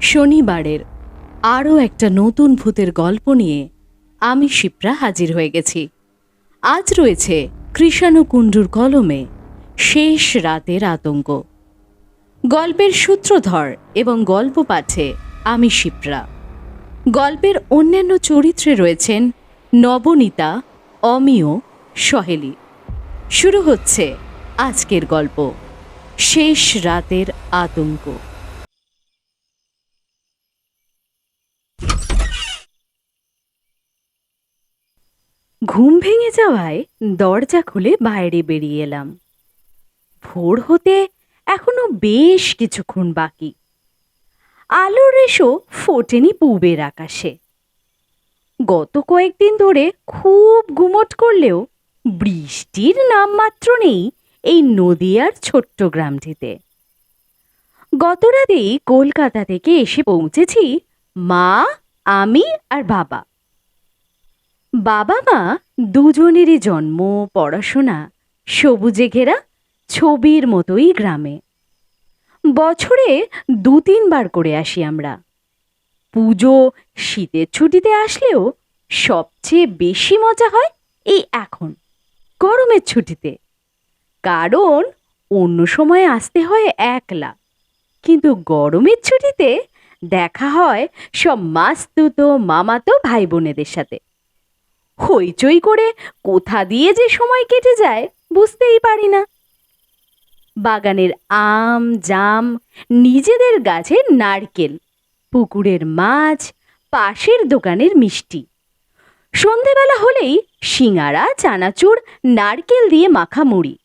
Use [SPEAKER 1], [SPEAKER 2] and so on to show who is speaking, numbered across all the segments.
[SPEAKER 1] শনিবারের আরও একটা নতুন ভূতের গল্প নিয়ে আমি শিপ্রা হাজির হয়ে গেছি। আজ রয়েছে কৃষাণু কুণ্ডুর কলমে শেষ রাতের আতঙ্ক। গল্পের সূত্রধর এবং গল্প পাঠে আমি শিপ্রা। গল্পের অন্যান্য চরিত্রে রয়েছেন নবনীতা, অমিয়, সহেলি। শুরু হচ্ছে আজকের গল্প, শেষ রাতের আতঙ্ক। ঘুম ভেঙে যাওয়ায় দরজা খুলে বাইরে বেরিয়ে এলাম। ভোর হতে এখনও বেশ কিছুক্ষণ বাকি। আলোর রেশো ফোটেনি পূবের আকাশে। গত কয়েকদিন ধরে খুব গুমট করলেও বৃষ্টির নামমাত্র নেই এই নদিয়ার ছোট্ট গ্রামটিতে। গতরাতেই কলকাতা থেকে এসে পৌঁছেছি মা, আমি আর বাবা। বাবা মা দুজনেরই জন্ম, পড়াশোনা, সবুজে ঘেরা, ছবির মতোই গ্রামে। বছরে দু তিনবার করে আসি আমরা। পুজো, শীতের ছুটিতে আসলেও সবচেয়ে বেশি মজা হয় এই এখন, গরমের ছুটিতে। কারণ অন্য সময় আসতে হয় একলা। কিন্তু গরমের ছুটিতে দেখা হয় সব মাস্তুতো, মামাতো ভাই বোনেদের সাথে। হইচই করে কোথা দিয়ে যে সময় কেটে যায় বুঝতেই পারি না। বাগানের আম, জাম, নিজেদের গাছের নারকেল, পুকুরের মাছ, পাশের দোকানের মিষ্টি। সন্ধেবেলা হলেই সিঙাড়া, চানাচুর, নারকেল দিয়ে মাখা মুড়ি।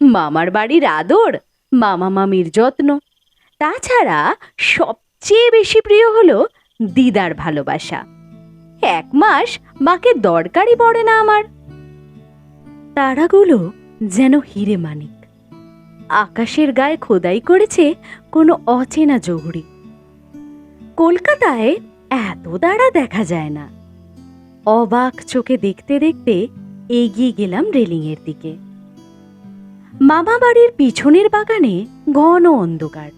[SPEAKER 1] মামার বাড়ির আদর মামা মামির যত্ন। তাছাড়া সবচেয়ে বেশি প্রিয় হলো দিদার ভালোবাসা। এক মাস মাকে দরকারই পড়ে না আমার। তারাগুলো যেন হিরে মানিক। আকাশের গায়ে খোদাই করেছে কোনো অচেনা জহুরি। কলকাতায় এত তারা দেখা যায় না। অবাক চোখে দেখতে দেখতে এগিয়ে গেলাম রেলিংয়ের দিকে। মামা বাড়ির পিছনের বাগানে ঘন অন্ধকার।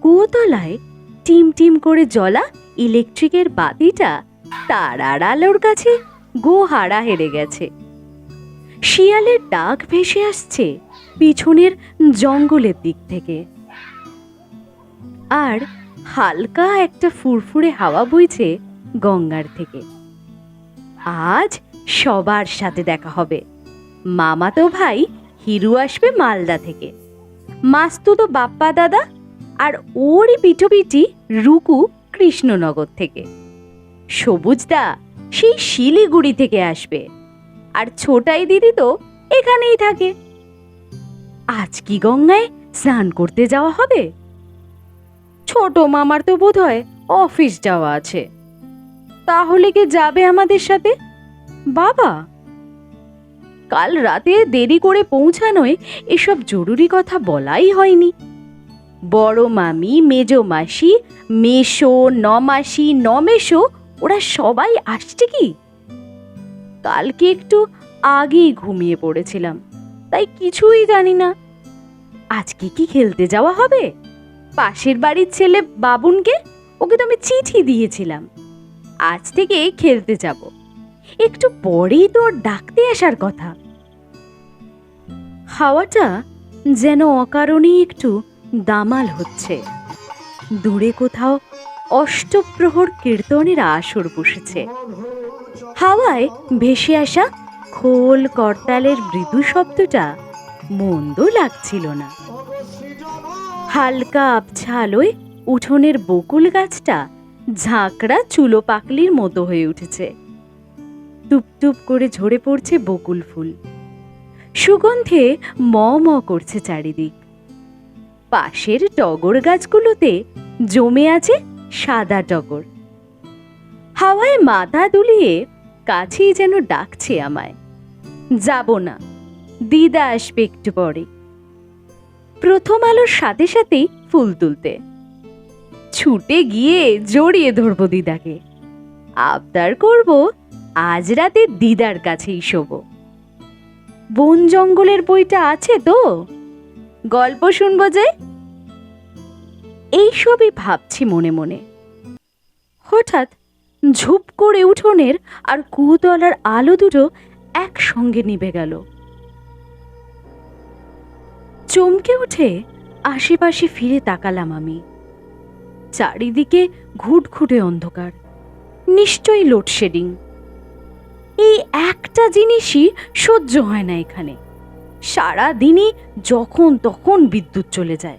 [SPEAKER 1] কুয়োতলায় টিম টিম করে জ্বলা ইলেকট্রিকের বাতিটা তারার আলোর কাছে গো হারা গেছে। শিয়ালের ডাক ভেসে আসছে পিছনের জঙ্গলের দিক থেকে। আর হালকা একটা ফুরফুরে হাওয়া বইছে গঙ্গার থেকে। আজ সবার সাথে দেখা হবে। মামাতো ভাই হিরু আসবে মালদা থেকে। মাস্তুতো বাপ্পা দাদা আর ওরই পিঠোপিঠি রুকু কৃষ্ণনগর থেকে। সবুজদা সেই শিলিগুড়ি থেকে আসবে। আর ছোটাই দিদি তো এখানেই থাকে। আজ কি গঙ্গায় স্নান করতে যাওয়া হবে? ছোট মামার তো বোধ হয় অফিস যাওয়া আছে। তাহলে কে যাবে আমাদের সাথে? বাবা! কাল রাতে দেরি করে পৌঁছানোয় এসব জরুরি কথা বলাই হয়নি। বড় মামি, মেজ মাসি মেশো নমাসি নমেশো ওরা সবাই আসছে কি? কালকে একটু আগেই ঘুমিয়ে পড়েছিলাম, তাই কিছুই জানি না। আজকে কি খেলতে যাওয়া হবে? পাশের বাড়ির ছেলে বাবুনকে ওকে তো আমি চিঠি দিয়েছিলাম। আজ থেকে খেলতে যাব। একটু পরেই তো ডাকতে আসার কথা। হাওয়াটা যেন অকারণেই একটু দামাল হচ্ছে। দূরে কোথাও অষ্টপ্রহর কীর্তনের আসর বসেছে। হাওয়ায় ভেসে আসা খোল করতালের মৃদু শব্দটা মন্দ লাগছিল না। হালকা আবছা আলোয় উঠোনের বকুল গাছটা ঝাঁকড়া চুলো পাকলির মতো হয়ে উঠেছে। টুপটুপ করে ঝরে পড়ছে বকুল ফুল। সুগন্ধে ম ম করছে চারিদিক। পাশের টগর গাছগুলোতে জমে আছে সাদা টগর। হাওয়ায় মাথা দুলিয়ে কাছেই যেন ডাকছে আমায়। যাব না দিদা আসবে একটু পরে। প্রথম আলোর সাথে সাথেই ফুল তুলতে। ছুটে গিয়ে জড়িয়ে ধরবো দিদাকে। আবদার করব, আজ রাতে দিদার কাছেই শোব। বন জঙ্গলের বইটা আছে তো? গল্প শুনব যে? এইসবই ভাবছি মনে মনে। হঠাৎ ঝুপ করে উঠোনের আর কুতলার আলো দুটো একসঙ্গে নিভে গেল। চমকে উঠে আশেপাশে ফিরে তাকালাম আমি। চারিদিকে ঘুটঘুটে অন্ধকার। নিশ্চয়ই লোডশেডিং। এই একটা জিনিসই সহ্য হয় না এখানে। সারা দিনই যখন তখন বিদ্যুৎ চলে যায়।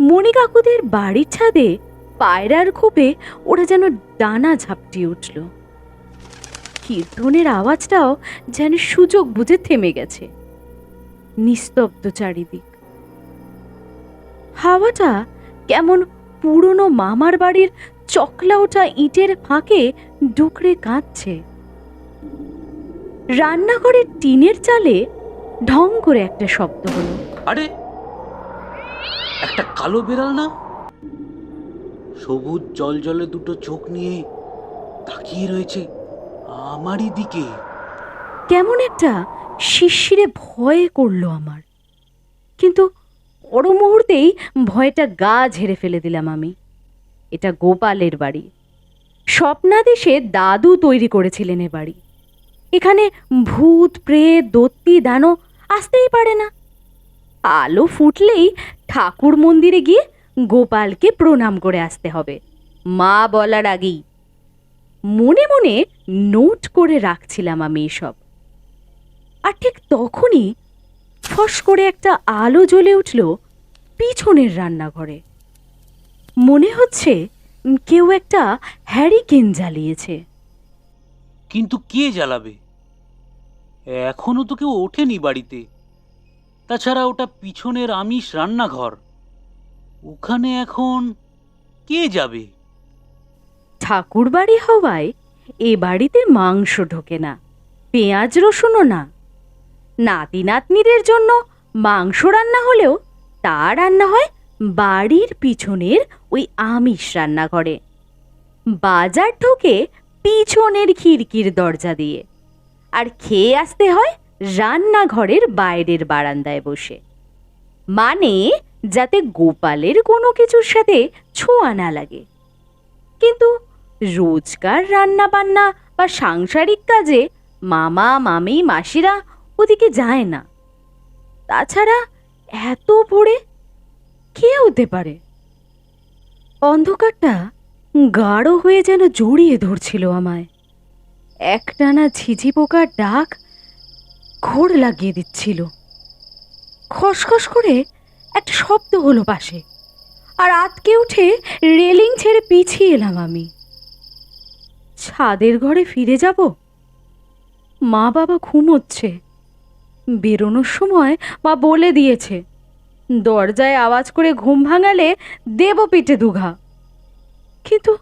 [SPEAKER 1] মণিকাকুদের বাড়ির ছাদে পায়রার খোপে ওরা যেন ডানা ঝাপটিয়ে উঠল। কীর্তনের আওয়াজটাও যেন সুযোগ বুঝে থেমে গেছে। নিস্তব্ধ চারিদিক। হাওয়াটা কেমন পুরনো মামার বাড়ির চকলা ওঠা ইটের ফাঁকে ডুকরে কাঁদছে। রান্নাঘরের টিনের চালে ঢং করে একটা শব্দ হলো।
[SPEAKER 2] আরে একটা কালো বেড়াল না? সবুজ জল জলে দুটো চোখ নিয়ে তাকিয়ে রয়েছে আমারই দিকে।
[SPEAKER 1] কেমন একটা শিরশিরে ভয়ে করল আমার। কিন্তু পর মুহূর্তেই ভয়টা গা ঝেড়ে ফেলে দিলাম আমি। এটা গোপালের বাড়ি। স্বপ্নাদেশে দাদু তৈরি করেছিলেন এ বাড়ি। এখানে ভূত, প্রেত, দত্তি দানো আসতেই পারে না। আলো ফুটলেই ঠাকুর মন্দিরে গিয়ে গোপালকে প্রণাম করে আসতে হবে, মা বলার আগেই। মনে মনে নোট করে রাখছিলাম আমি এসব। আর ঠিক তখনই ফস করে একটা আলো জ্বলে উঠল পিছনের রান্নাঘরে। মনে হচ্ছে কেউ একটা হ্যারিকেন জ্বালিয়েছে।
[SPEAKER 2] কিন্তু কে জ্বালাবে? এখনও তো কেউ ওঠেনি বাড়িতে। তাছাড়া ওটা পিছনের আমিষ রান্নাঘর। ওখানে এখন কে যাবে?
[SPEAKER 1] ঠাকুর বাড়ি হওয়ায় এ বাড়িতে মাংস ঢোকে না, পেঁয়াজ রসুনও না। নাতি নাতনিদের জন্য মাংস রান্না হলেও তা রান্না হয় বাড়ির পিছনের ওই আমিষ রান্নাঘরে। বাজার ঢোকে পিছনের খিড়কির দরজা দিয়ে। আর খেয়ে আসতে হয় রান্নাঘরের বাইরের বারান্দায় বসে। মানে যাতে গোপালের কোনো কিছুর সাথে ছোঁয়া না লাগে। কিন্তু রোজকার রান্না বান্না বা সাংসারিক কাজে মামা, মামি, মাসিরা ওদিকে যায় না। তাছাড়া এত ভোরে কে হতে পারে? অন্ধকারটা গাঢ় হয়ে যেন জড়িয়ে ধরছিল আমায়। একটানা ঝিঝি পোকার ডাক ঘোর লাগিয়ে দিচ্ছিল। খসখস করে একটা শব্দ হলো পাশে, আর আতকে উঠে রেলিং ছেড়ে পিছিয়ে এলাম আমি। ছাদের ঘরে ফিরে যাব? মা বাবা ঘুমোচ্ছে। বেরোনোর সময় মা বলে দিয়েছে, দরজায় আওয়াজ করে ঘুম ভাঙালে দেব পিঠে দুঘা। কিন্তু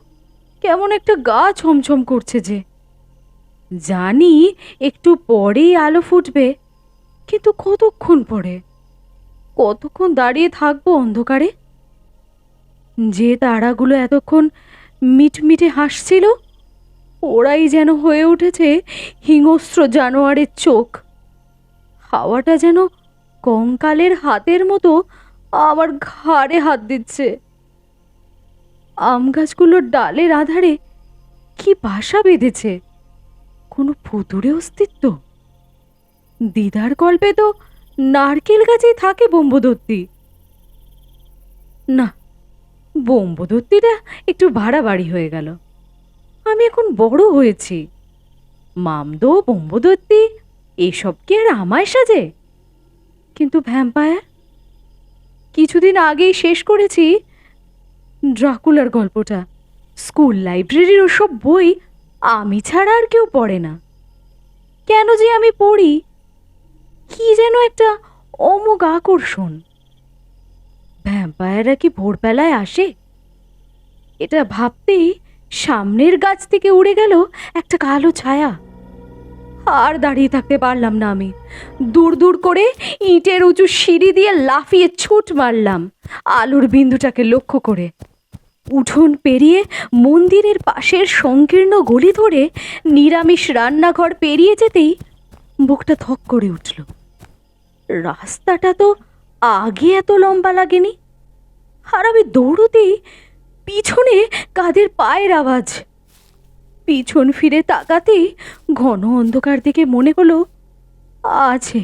[SPEAKER 1] কেমন একটা গা ছমছম করছে যে। জানি একটু পরেই আলো ফুটবে, কিন্তু কতক্ষণ পরে? কতক্ষণ দাঁড়িয়ে থাকব অন্ধকারে? যে তারাগুলো এতক্ষণ মিটমিটে হাসছিল, ওরাই যেন হয়ে উঠেছে হিংস্র জানোয়ারের চোখ। হাওয়াটা যেন কঙ্কালের হাতের মতো আমার ঘাড়ে হাত দিচ্ছে। আম গাছগুলোর ডালের আধারে কি বাসা বেঁধেছে? কোনো ভুতুরে অস্তিত্ব? দিদার গল্পে তো নারকেল গাছেই থাকে ব্রহ্মদত্তি। না, ব্রহ্মদত্তিটা একটু বাড়াবাড়ি হয়ে গেল। আমি এখন বড় হয়েছি। মামদো, ব্রহ্মদত্তি, এসব কি আর আমায় সাজে? কিন্তু ভ্যাম্পায়ার, কিছুদিন আগেই শেষ করেছি ড্রাকুলার গল্পটা। স্কুল লাইব্রেরির ওসব বই আমি ছাড়া আর কেউ পড়ে না। কেন যে আমি পড়ি, কি যেন একটা অমোঘ আকর্ষণ। ভ্যাম্পায়াররা কি ভোরবেলায় আসে? এটা ভাবতেই সামনের গাছ থেকে উড়ে গেল একটা কালো ছায়া। আর দাঁড়িয়ে থাকতে পারলাম না আমি। দূর দূর করে ইটের উঁচু সিঁড়ি দিয়ে লাফিয়ে ছুট মারলাম আলুর বিন্দুটাকে লক্ষ্য করে। উঠোন পেরিয়ে মন্দিরের পাশের সংকীর্ণ গলি ধরে নিরামিষ রান্নাঘর পেরিয়ে যেতেই বুকটা ধক করে উঠল। রাস্তাটা তো আগে এত লম্বা লাগেনি। আর আমি দৌড়তেই পিছনে কাদের পায়ের আওয়াজ। পিছন ফিরে তাকাতেই ঘন অন্ধকার দিকে মনে হলো, আছে,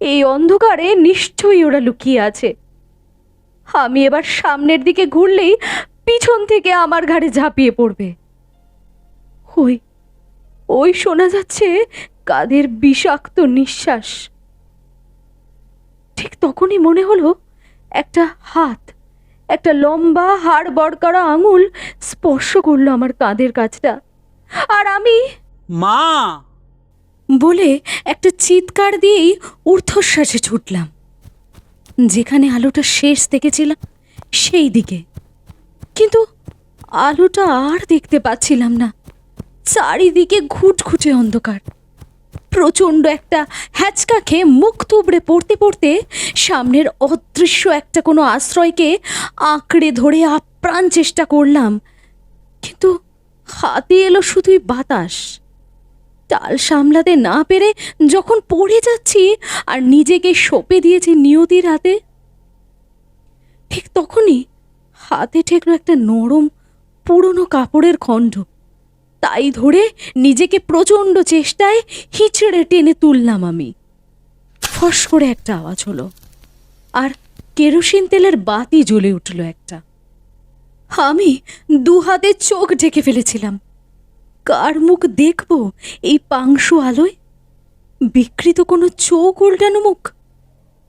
[SPEAKER 1] এই অন্ধকারে নিশ্চয়ই ওরা লুকিয়ে আছে। আমি এবার সামনের দিকে ঘুরলেই পিছন থেকে আমার ঘাড়ে ঝাঁপিয়ে পড়বে। ওই ওই শোনা যাচ্ছে কাদের বিষাক্ত নিঃশ্বাস। ঠিক তখনই মনে হলো একটা হাত একটা লম্বা হাড় বড়করা আঙুল স্পর্শ করল আমার কাঁধের কাছটা। আর আমি
[SPEAKER 2] মা!
[SPEAKER 1] বলে একটা চিৎকার দিয়েই ঊর্ধ্বশ্বাসে ছুটলাম। যেখানে আলোটা শেষ দেখেছিলাম সেই দিকে। কিন্তু আলোটা আর দেখতে পাচ্ছিলাম না। চারিদিকে ঘুটঘুটে অন্ধকার। প্রচণ্ড একটা হ্যাচকা খেয়ে মুখ তুবড়ে পড়তে পড়তে সামনের অদৃশ্য একটা কোনো আশ্রয়কে আঁকড়ে ধরে আপ্রাণ চেষ্টা করলাম। কিন্তু হাতে এলো শুধুই বাতাস। টাল সামলাতে না পেরে যখন পড়ে যাচ্ছি আর নিজেকে সঁপে দিয়েছি নিয়তির হাতে, ঠিক তখনই হাতে ঠেকলো একটা নরম, পুরনো কাপড়ের খণ্ড। তাই ধরে নিজেকে প্রচণ্ড চেষ্টায় হিচড়ে টেনে তুললাম আমি। ফস করে একটা আওয়াজ হলো, আর কেরোসিন তেলের বাতি জ্বলে উঠল একটা। আমি দু হাতে চোখ ঢেকে ফেলেছিলাম। কার মুখ দেখব এই পাংশু আলোয়? বিকৃত কোনো চোখ উল্টানো মুখ?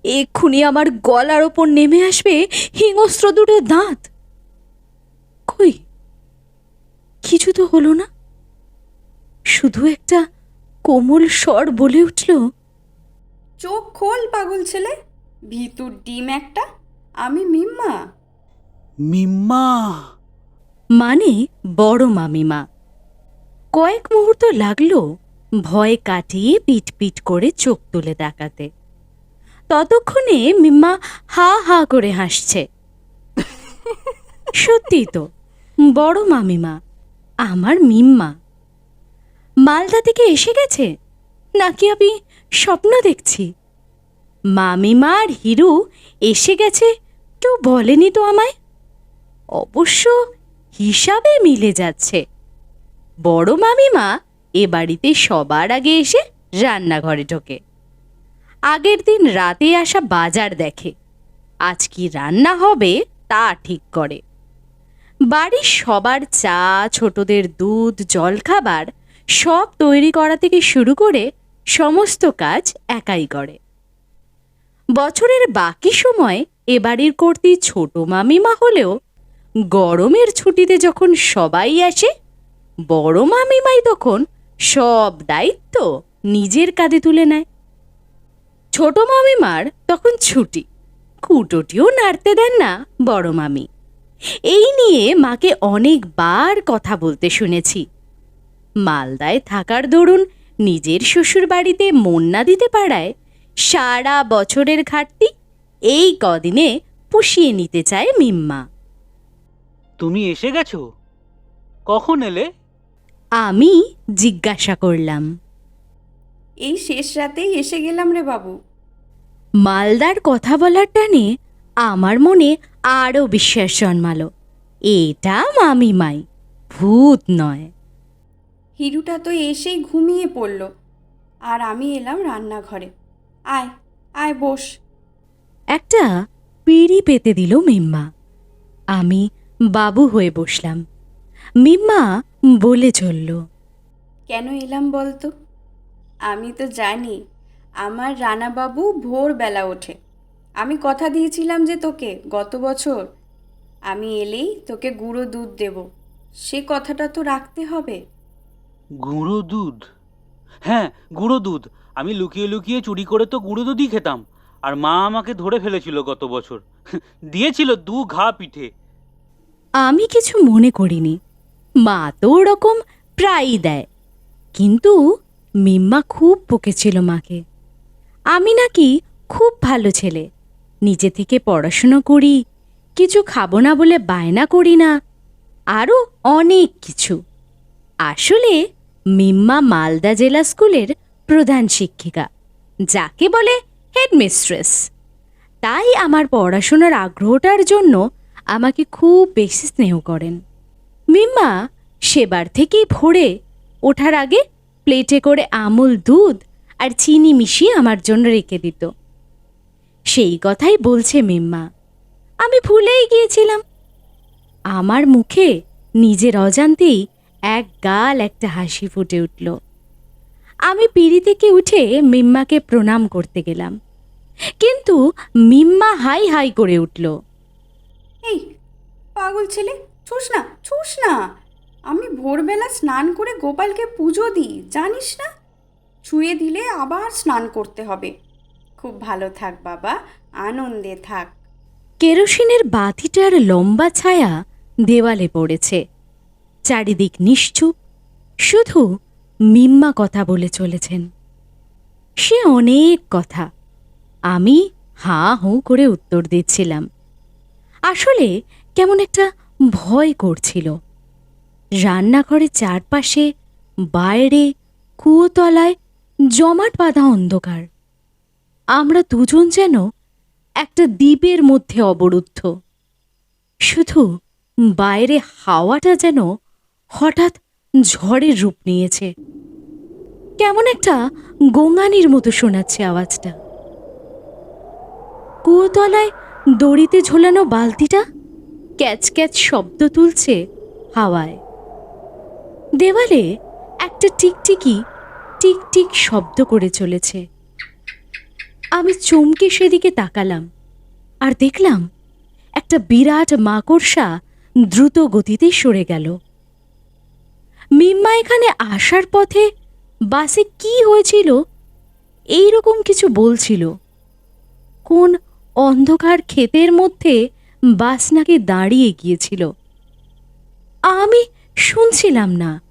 [SPEAKER 1] এক্ষুনি আমার গলার ওপর নেমে আসবে হিংস্র দুটো দাঁত। কই? কিছু তো হলো না। শুধু একটা কোমল স্বর বলে উঠল
[SPEAKER 3] চোখ খোল পাগল ছেলে। ভিতুর ডিম একটা আমি মিম্মা।
[SPEAKER 2] মিম্মা?
[SPEAKER 1] মানে বড় মামিমা। কয়েক মুহূর্ত লাগল ভয় কাটিয়ে পিট পিট করে চোখ তুলে তাকাতে। ততক্ষণে মিম্মা হা হা করে হাসছে। সত্যি তো, বড় মামিমা, আমার মিম্মা। মালদা থেকে এসে গেছে? নাকি আমি স্বপ্ন দেখছি? মামিমা আর হিরু এসে গেছে কেউ বলেনি তো আমায়? অবশ্য হিসাবে মিলে যাচ্ছে। বড় মামিমা এ বাড়িতে সবার আগে এসে রান্নাঘরে ঢোকে। আগের দিন রাতে আসা বাজার দেখে। আজ কি রান্না হবে তা ঠিক করে। বাড়ির সবার চা, ছোটদের দুধ, জলখাবার সব তৈরি করা থেকে শুরু করে সমস্ত কাজ একাই করে। বছরের বাকি সময় এ বাড়ির কর্তি ছোট মামিমা হলেও গরমের ছুটিতে যখন সবাই আসে, বড় মামিমাই তখন সব দায়িত্ব নিজের কাঁধে তুলে নেয়। ছোট মামিমার তখন ছুটি। কুটোটিও নাড়তে দেন না বড় মামি। এই নিয়ে মাকে অনেকবার কথা বলতে শুনেছি। মালদায় থাকার দরুন নিজের শ্বশুর বাড়িতে মন না দিতে পারায় সারা বছরের ঘাটতি এই কদিনে পুষিয়ে নিতে চায় মিম্মা।
[SPEAKER 2] তুমি এসে গেছো? কখন এলে?
[SPEAKER 1] আমি জিজ্ঞাসা করলাম।
[SPEAKER 3] এই শেষ রাতেই এসে গেলাম রে বাবু।
[SPEAKER 1] মালদার কথা বলার টানে আমার মনে আরও বিশ্বাস জন্মালো। এটা মামিমাই ভূত নয়।
[SPEAKER 3] হিরুটা তো এসেই ঘুমিয়ে পড়ল। আর আমি এলাম রান্নাঘরে। আয় আয় বস।
[SPEAKER 1] একটা পিড়ি পেতে দিল মিম্মা। আমি বাবু হয়ে বসলাম। মিম্মা বলে চলল।
[SPEAKER 3] কেন এলাম বলতো? আমি তো জানি আমার রানাবাবু ভোরবেলা ওঠে। আমি কথা দিয়েছিলাম যে তোকে গত বছর। আমি এলেই তোকে গুঁড়ো দুধ দেব। সে কথাটা তো রাখতে হবে।
[SPEAKER 2] গুঁড়ো দুধ? হ্যাঁ গুঁড়ো দুধ। আমি লুকিয়ে লুকিয়ে চুরি করে তো গুঁড়ো দুধই খেতাম। আর মা আমাকে ধরে ফেলেছিল গত বছর। দিয়েছিল দু ঘা পিঠে।
[SPEAKER 1] আমি কিছু মনে করিনি। মা তো ওরকম প্রায়ই দেয়। কিন্তু মিম্মা খুব বকেছিল মাকে। আমি নাকি খুব ভালো ছেলে। নিজে থেকে পড়াশুনো করি, কিছু খাব না বলে বায়না করি না আরও অনেক কিছু। আসলে মিম্মা মালদা জেলা স্কুলের প্রধান শিক্ষিকা, যাকে বলে হেডমিস্ট্রেস। তাই আমার পড়াশোনার আগ্রহটার জন্য আমাকে খুব বেশি স্নেহ করেন। মিম্মা সেবার থেকেই ভোরে ওঠার আগে প্লেটে করে আমুল দুধ আর চিনি মিশিয়ে আমার জন্য রেখে দিত। সেই কথাই বলছে মিম্মা। আমি ভুলেই গিয়েছিলাম। আমার মুখে নিজের অজান্তেই এক গাল একটা হাসি ফুটে উঠল। আমি পিড়ি থেকে উঠে মিম্মাকে প্রণাম করতে গেলাম। কিন্তু মিম্মা হাই হাই করে উঠল।
[SPEAKER 3] এই, পাগল ছেলে, ছুস না ছুস না। আমি ভোরবেলা স্নান করে গোপালকে পুজো দিই, জানিস না? ছুঁয়ে দিলে আবার স্নান করতে হবে। খুব ভালো থাক বাবা, আনন্দে থাক।
[SPEAKER 1] কেরোসিনের বাতিটার লম্বা ছায়া দেওয়ালে পড়েছে। চারিদিক নিশ্চুপ, শুধু মিম্মা কথা বলে চলেছেন। সে অনেক কথা। আমি হা হু করে উত্তর দিচ্ছিলাম। আসলে কেমন একটা ভয় করছিল। রান্নাঘরের চারপাশে, বাইরে, কুয়োতলায় জমাট বাঁধা অন্ধকার। আমরা দুজন যেন একটা দ্বীপের মধ্যে অবরুদ্ধ। শুধু বাইরে হাওয়াটা যেন হঠাৎ ঝড়ের রূপ নিয়েছে। কেমন একটা গোঙানির মতো শোনাচ্ছে আওয়াজটা। কুয়োতলায় দড়িতে ঝোলানো বালতিটা ক্যাচ ক্যাচ শব্দ তুলছে হাওয়ায়। দেওয়ালে একটা টিকটিকি টিক টিক শব্দ করে চলেছে। আমি চমকে সেদিকে তাকালাম আর দেখলাম একটা বিরাট মাকড়সা দ্রুত গতিতে সরে গেল। মিম্মা এখানে আসার পথে বাসে কি হয়েছিল এই রকম কিছু বলছিল। কোন অন্ধকার ক্ষেতের মধ্যে বাস নাকি দাঁড়িয়ে গিয়েছিল। আমি শুনছিলাম না।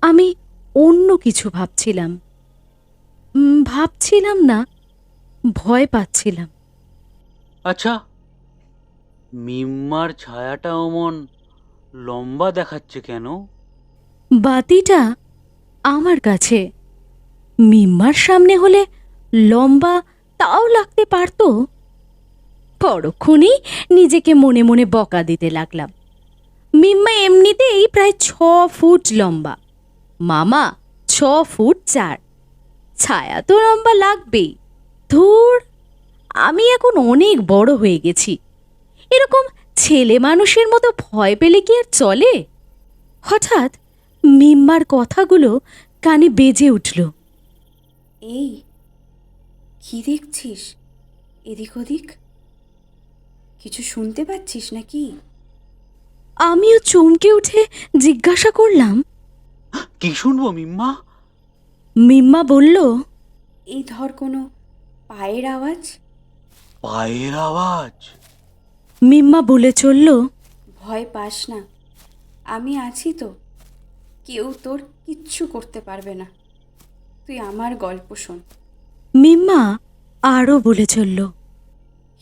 [SPEAKER 1] আমি অন্য কিছু ভাবছিলাম। ভাবছিলাম না ভয় পাচ্ছিলাম।
[SPEAKER 2] আচ্ছা মিম্মার ছায়াটা অমন লম্বা দেখাচ্ছে কেন?
[SPEAKER 1] বাতিটা আমার কাছে। মিম্মার সামনে হলে লম্বা তাও লাগতে পারতো। পরক্ষণেই নিজেকে মনে মনে বকা দিতে লাগলাম। মিম্মা এমনিতেই প্রায় ছ ফুট লম্বা। মামা, ছ ফুট চার। ছায়া তো লম্বা লাগবেই। ধুর, আমি এখন অনেক বড় হয়ে গেছি। এরকম ছেলে মানুষের মতো ভয় পেলে কি আর চলে? হঠাৎ মিম্মার কথাগুলো কানে বেজে উঠল।
[SPEAKER 3] এই, কি দেখছিস? এদিক ওদিক? কিছু শুনতে পাচ্ছিস নাকি?
[SPEAKER 1] আমিও চমকে উঠে জিজ্ঞাসা করলাম
[SPEAKER 2] কি শুনব মিম্মা?
[SPEAKER 1] মিম্মা বলল
[SPEAKER 3] এই ধর কোনো পায়ের আওয়াজ।
[SPEAKER 2] পায়ের আওয়াজ?
[SPEAKER 1] মিম্মা বলে চলল
[SPEAKER 3] ভয় পাস না আমি আছি তো কেউ তোর কিচ্ছু করতে পারবে না। তুই আমার গল্প শোন।
[SPEAKER 1] মিম্মা আরও বলে চলল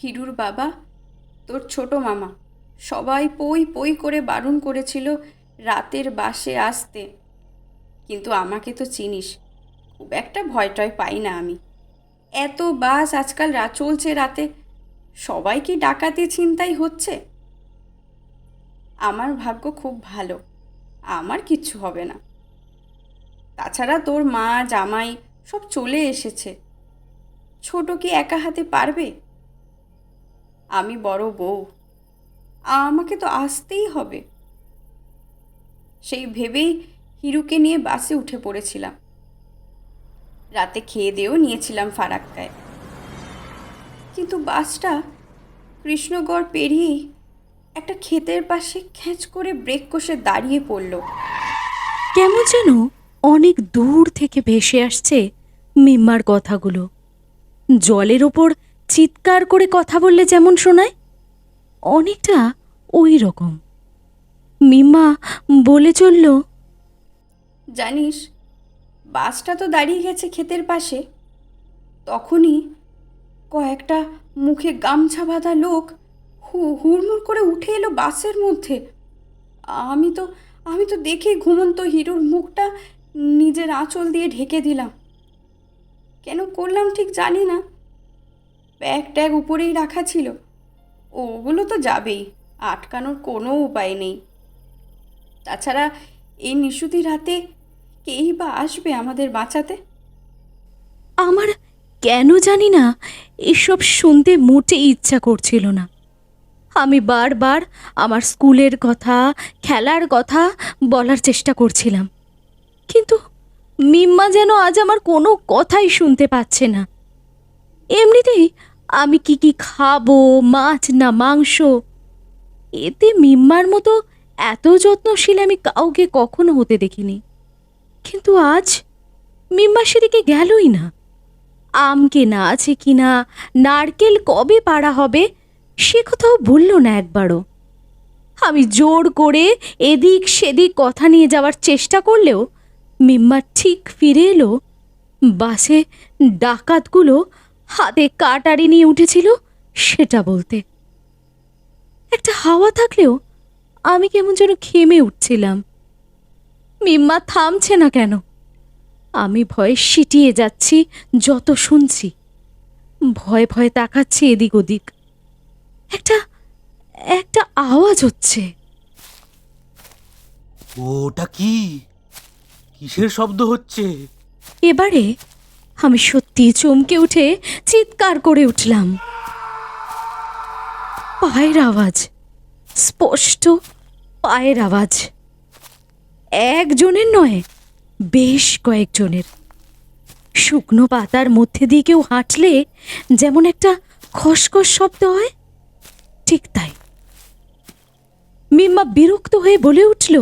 [SPEAKER 3] হিরুর বাবা তোর ছোট মামা। সবাই পই পই করে বারণ করেছিল রাতের বাসে আসতে। কিন্তু আমাকে তো চিনিস, খুব একটা ভয় টয় পাই না আমি। এত বাস আজকাল রা, চলছে রাতে, সবাই কি ডাকাতি চিন্তাই হচ্ছে? আমার ভাগ্য খুব ভালো, আমার কিচ্ছু হবে না। তাছাড়া তোর মা, জামাই সব চলে এসেছে। ছোট কি একা হাতে পারবে? আমি বড় বউ। আমাকে তো আসতেই হবে। সেই ভেবেই হিরুকে নিয়ে বাসে উঠে পড়েছিলাম। রাতে খেয়ে দিয়েও নিয়েছিলাম ফারাক্কায়। কিন্তু বাসটা কৃষ্ণগড় পেরিয়েই একটা ক্ষেতের পাশে খ্যাঁচ করে ব্রেক কষে দাঁড়িয়ে পড়ল।
[SPEAKER 1] কেমন যেন অনেক দূর থেকে ভেসে আসছে মিম্মার কথাগুলো। জলের ওপর চিৎকার করে কথা বললে যেমন শোনায় অনেকটা ওই রকম। মিম্মা বলে চলল,
[SPEAKER 3] জানিস, বাসটা তো দাঁড়িয়ে গেছে ক্ষেতের পাশে। তখনই কয়েকটা মুখে গামছা বাঁধা লোক হু হুড়মুড় করে উঠে এলো বাসের মধ্যে। আমি তো আমি তো দেখে ঘুমন্ত হিরোর মুখটা নিজের আঁচল দিয়ে ঢেকে দিলাম। কেন করলাম ঠিক জানি না। ব্যাগ ট্যাগ উপরেই রাখা ছিল। ওগুলো তো যাবেই, আটকানোর কোনো উপায় নেই। তাছাড়া এই নিশুতি রাতে কেই বা আসবে আমাদের বাঁচাতে?
[SPEAKER 1] আমার কেন জানি না, এসব শুনতে মোটে ইচ্ছা করছিল না। আমি বারবার আমার স্কুলের কথা, খেলার কথা বলার চেষ্টা করছিলাম। কিন্তু মিম্মা যেন আজ আমার কোনো কথাই শুনতে পাচ্ছে না। এমনিতেই আমি কি কি খাব, মাছ না মাংস? এতে মিম্মার মতো এত যত্নশীল আমি কাউকে কখনো হতে দেখিনি। কিন্তু আজ মিম্মা সেদিকে গেলই না। আম কেনা আছে কিনা, নারকেল কবে পাড়া হবে, সে কথাও বলল না একবারও। আমি জোর করে এদিক সেদিক কথা নিয়ে যাওয়ার চেষ্টা করলেও মিম্মা ঠিক ফিরে এলো, বাসে ডাকাতগুলো হাতে কাটারি নিয়ে উঠেছিল সেটা বলতে। একটা হাওয়া থাকলেও আমি কেমন যেন খেমে উঠছিলাম। মিম্মা থামছে না কেন? আমি ভয়ে সিটিয়ে যাচ্ছি যত শুনছি। ভয়ে ভয়ে তাকাচ্ছি এদিক ওদিক। একটা একটা আওয়াজ হচ্ছে।
[SPEAKER 2] ওটা কি? কিসের শব্দ হচ্ছে?
[SPEAKER 1] এবারে আমি সত্যি চমকে উঠে চিৎকার করে উঠলাম। পায়ের আওয়াজ, স্পষ্ট পায়ের আওয়াজ। একজনের নয়, বেশ কয়েকজনের। শুকনো পাতার মধ্যে দিয়ে কেউ হাঁটলে যেমন একটা খসখস শব্দ হয়, ঠিক তাই। মিম্মা বিরক্ত হয়ে বলে উঠল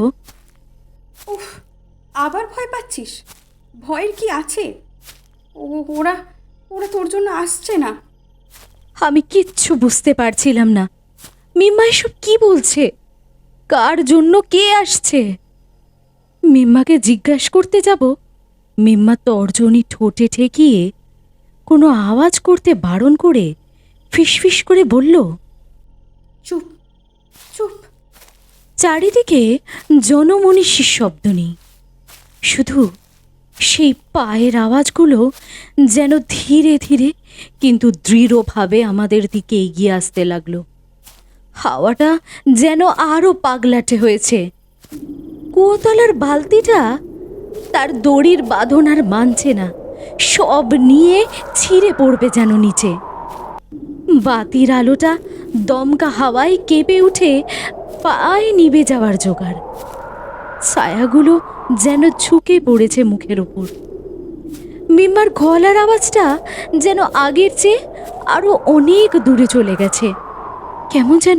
[SPEAKER 3] আবার ভয় পাচ্ছিস? ভয়ের কি আছে? ওরা ওরা তোর জন্য আসছে না।
[SPEAKER 1] আমি কিচ্ছু বুঝতে পারছিলাম না। মিম্মা এসব কি বলছে? কার জন্য কে আসছে? মিম্মাকে জিজ্ঞাসা করতে যাব? মিম্মা তর্জনী ঠোঁটে ঠেকিয়ে কোনো আওয়াজ করতে বারণ করে ফিসফিস করে বলল
[SPEAKER 3] চুপ চুপ।
[SPEAKER 1] চারিদিকে জনমনীষীর শব্দ নেই। শুধু সেই পায়ের আওয়াজগুলো যেন ধীরে ধীরে কিন্তু দৃঢ়ভাবে আমাদের দিকে এগিয়ে আসতে লাগল। হাওয়াটা যেন আরও পাগলাটে হয়েছে। কুয়োতলার বালতিটা তার দড়ির বাঁধন আর মানছে না। সব নিয়ে ছিঁড়ে পড়বে যেন নিচে। বাতির আলোটা দমকা হাওয়ায় কেঁপে উঠে পায়ে নিভে যাওয়ার জোগাড়। ছায়াগুলো যেন ঝুঁকে পড়েছে মুখের ওপর। মিম্মার গলার আওয়াজটা যেন আগের চেয়ে আরও অনেক দূরে চলে গেছে। কেমন যেন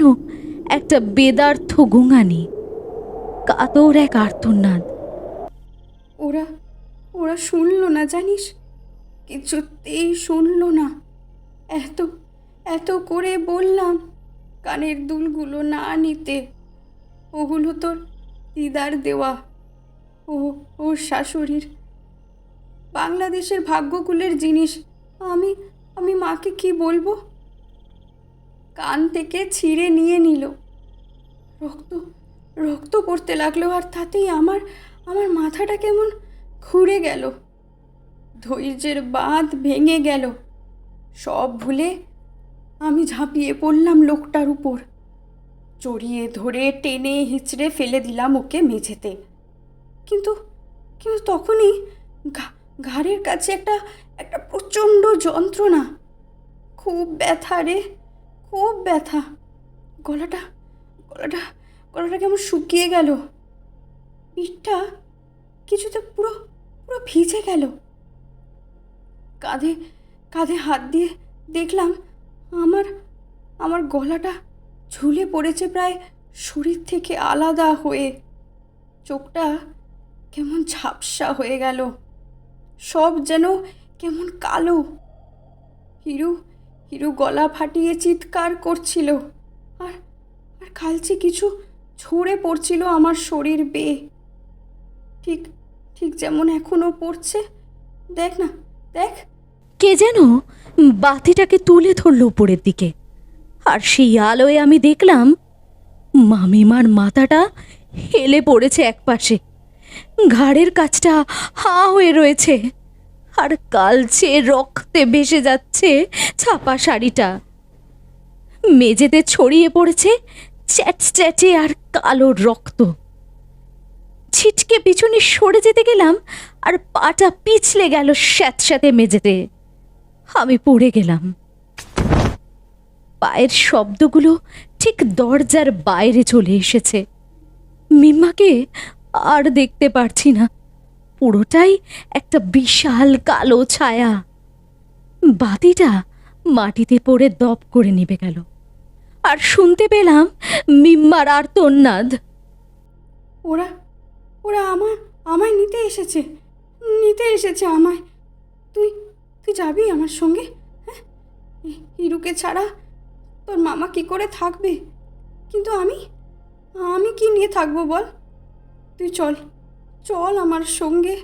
[SPEAKER 1] একটা বেদার্থ গুঙানি, কাতর এক আর্তনাদ।
[SPEAKER 3] ওরা ওরা শুনলো না, জানিস? কিছুতেই শুনলো না। এত এত করে বললাম, কানের দুলগুলো না নিতে। ওগুলো তোর দিদার দেওয়া। ও ওর শাশুড়ির। বাংলাদেশের ভাগ্যকুলের জিনিস, আমি আমি মাকে কি বলব? কান থেকে ছিঁড়ে নিয়ে নিল। রক্ত রক্ত পড়তে লাগল আর তাতেই আমার আমার মাথাটা কেমন ঘুরে গেল। ধৈর্যের বাঁধ ভেঙে গেল। সব ভুলে আমি ঝাঁপিয়ে পড়লাম লোকটার উপর। চড়িয়ে ধরে টেনে হিঁচড়ে ফেলে দিলাম ওকে মেঝেতে। কিন্তু কিন্তু তখনই ঘাড়ের কাছে একটা একটা প্রচণ্ড যন্ত্রণা। খুব ব্যথা রে, খুব ব্যথা। গলাটা গলাটা গলাটা কেমন শুকিয়ে গেল। পিঠটা কিছুতে পুরো পুরো ভিজে গেল। কাঁধে কাঁধে হাত দিয়ে দেখলাম আমার আমার গলাটা ঝুলে পড়েছে প্রায় শরীর থেকে আলাদা হয়ে। চোখটা কেমন ঝাপসা হয়ে গেল। সব যেন কেমন কালো। হিরু হিরু গলা ফাটিয়ে চিৎকার করছিল। আর আর কালচে কিছু ঝরে পড়ছিল আমার শরীর বেয়ে। ঠিক ঠিক যেমন এখনও পড়ছে। দেখ না, দেখ।
[SPEAKER 1] কে যেন বাতিটাকে তুলে ধরল উপরের দিকে। আর সেই আলোয় আমি দেখলাম মামিমার মাথাটা হেলে পড়েছে একপাশে। ঘাড়ের কাছটা হাঁ হয়ে রয়েছে। আর কালচে রক্তে ভেসে যাচ্ছে ছাপা শাড়িটা। মেঝেতে ছড়িয়ে পড়েছে চ্যাটচ্যাটে আর কালো রক্ত। ছিটকে পিছনে সরে যেতে গেলাম আর পাটা পিছলে গেল স্যাঁতস্যাঁতে মেঝেতে। আমি পড়ে গেলাম। পায়ের শব্দগুলো ঠিক দরজার বাইরে চলে এসেছে। মিম্মাকে আর দেখতে পারছি না। পুরোটাই একটা বিশাল কালো ছায়া। বাতিটা মাটিতে পড়ে দপ করে নিভে গেল। আর শুনতে পেলাম মিম্মার আর তন্নাদ
[SPEAKER 3] ওরা ওরা আমার আমায় নিতে এসেছে। নিতে এসেছে আমায়। তুই তুই যাবি আমার সঙ্গে? হ্যাঁ? হিরুকে ছাড়া তোর মামা কি করে থাকবে? কিন্তু আমি আমি কি নিয়ে থাকব বল? তুই চল চল আমার সঙ্গে।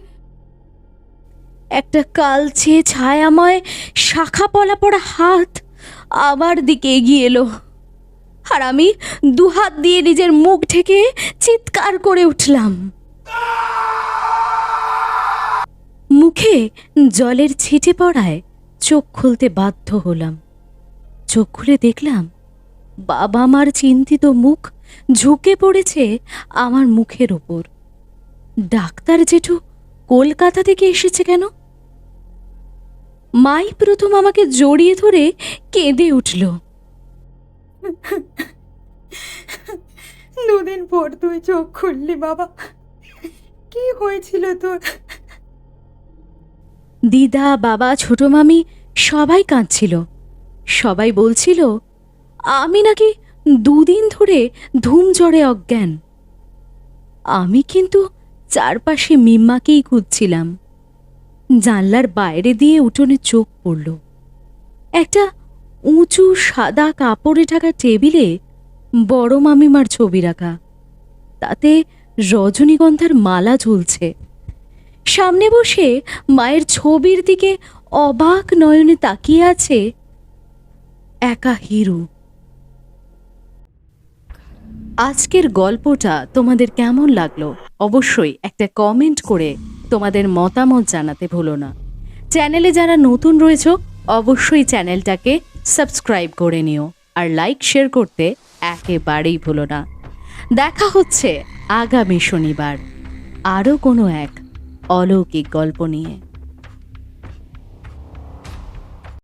[SPEAKER 1] একটা কালচে ছায়াময় শাখা পলা পড়া হাত আমার দিকে এগিয়ে এলো। আর আমি দুহাত দিয়ে নিজের মুখ ঢেকে চিৎকার করে উঠলাম। মুখে জলের ছিটে পড়ায় চোখ খুলতে বাধ্য হলাম। চোখ খুলে দেখলাম বাবা মার চিন্তিত মুখ ঝুঁকে পড়েছে আমার মুখের ওপর ডাক্তার জেঠু কলকাতা থেকে এসেছে কেন? মাই প্রথম আমাকে জড়িয়ে ধরে কেঁদে উঠল।
[SPEAKER 4] দুদিন পর তুই চোখ খুললি বাবা। কি হয়েছিল তোর?
[SPEAKER 1] দিদা বাবা ছোট মামি সবাই কাঁদছিল। সবাই বলছিল আমি নাকি দুদিন ধরে ধুম জ্বরে অজ্ঞান। আমি কিন্তু চারপাশে মিম্মাকেই খুঁজছিলাম। জানলার বাইরে দিয়ে উঠোনে চোখ পড়ল। একটা উঁচু সাদা কাপড়ে ঢাকা টেবিলে বড় মামিমার ছবি রাখা। তাতে রজনীগন্ধার মালা ঝুলছে। সামনে বসে মায়ের ছবির দিকে অবাক নয়নে তাকিয়ে আছে একা হিরু। আজকের গল্পটা তোমাদের কেমন লাগল? অবশ্যই একটা কমেন্ট করে তোমাদের মতামত জানাতে ভুলো না। চ্যানেলে যারা নতুন রয়েছে, অবশ্যই চ্যানেলটাকে সাবস্ক্রাইব করে নিও আর লাইক শেয়ার করতে একেবারেই ভুলো না। দেখা হচ্ছে আগামী শনিবার। আরও কোনো এক অলৌকিক গল্প নিয়ে।